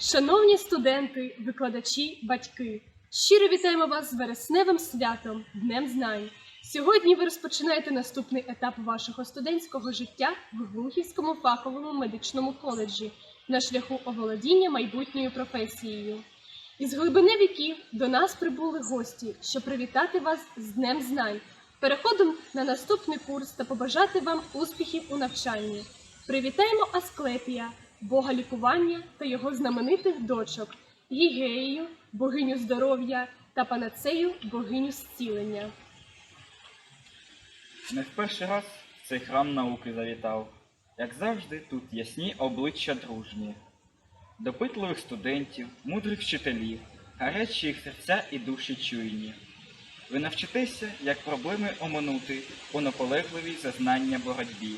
Шановні студенти, викладачі, батьки, щиро вітаємо вас з вересневим святом, Днем Знань. Сьогодні ви розпочинаєте наступний етап вашого студентського життя в Глухівському фаховому медичному коледжі на шляху оволодіння майбутньою професією. Із глибини віків до нас прибули гості, щоб привітати вас з Днем Знань, переходом на наступний курс та побажати вам успіхів у навчанні. Привітаємо Асклепія, бога лікування та його знаменитих дочок Гігею, богиню здоров'я та Панацею, богиню зцілення. Не в перший раз цей храм науки завітав. Як завжди, тут ясні обличчя дружні, допитливих студентів, мудрих вчителів, гарячі їх серця і душі чуйні. Ви навчитеся, як проблеми оминути у наполегливій зазнання боротьбі.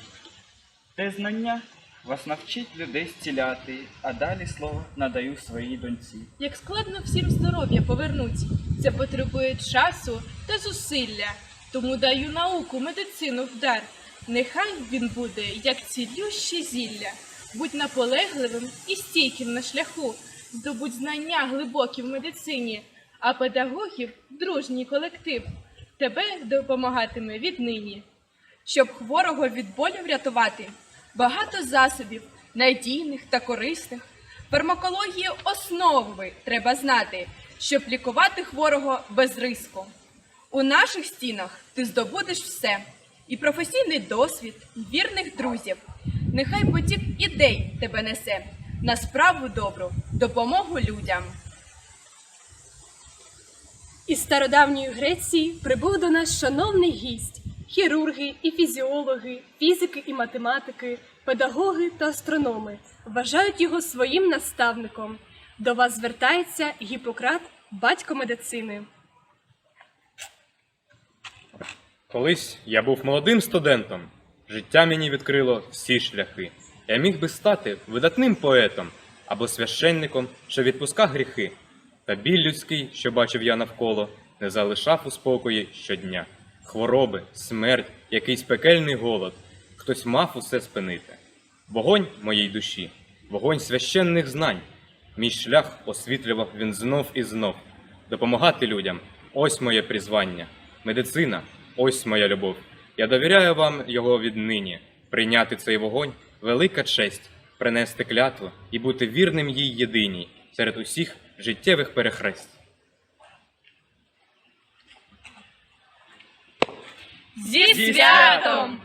Те знання вас навчить людей зціляти, а далі слово надаю своїй доньці. Як складно всім здоров'я повернуть, це потребує часу та зусилля. Тому даю науку, медицину в дар. Нехай він буде, як цілюще зілля. Будь наполегливим і стійким на шляху, здобудь знання глибокі в медицині, а педагогів дружній колектив тебе допомагатиме віднині. Щоб хворого від болю врятувати, багато засобів, надійних та корисних. Фармакологію основи треба знати, щоб лікувати хворого без риску. У наших стінах ти здобудеш все: і професійний досвід, і вірних друзів. Нехай потік ідей тебе несе на справу добру, допомогу людям. Із стародавньої Греції прибув до нас шановний гість, хірурги і фізіологи, фізики і математики, педагоги та астрономи вважають його своїм наставником. До вас звертається Гіппократ, батько медицини. Колись я був молодим студентом. Життя мені відкрило всі шляхи. Я міг би стати видатним поетом або священником, що відпускав гріхи. Та біль людський, що бачив я навколо, не залишав у спокої щодня. Хвороби, смерть, якийсь пекельний голод. Хтось мав усе спинити. Вогонь моїй душі, вогонь священних знань. Мій шлях освітлював він знов і знов. Допомагати людям ось моє призвання. Медицина ось моя любов. Я довіряю вам його віднині. Прийняти цей вогонь велика честь, принести клятву і бути вірним їй єдиній серед усіх життєвих перехрест. Зі святом!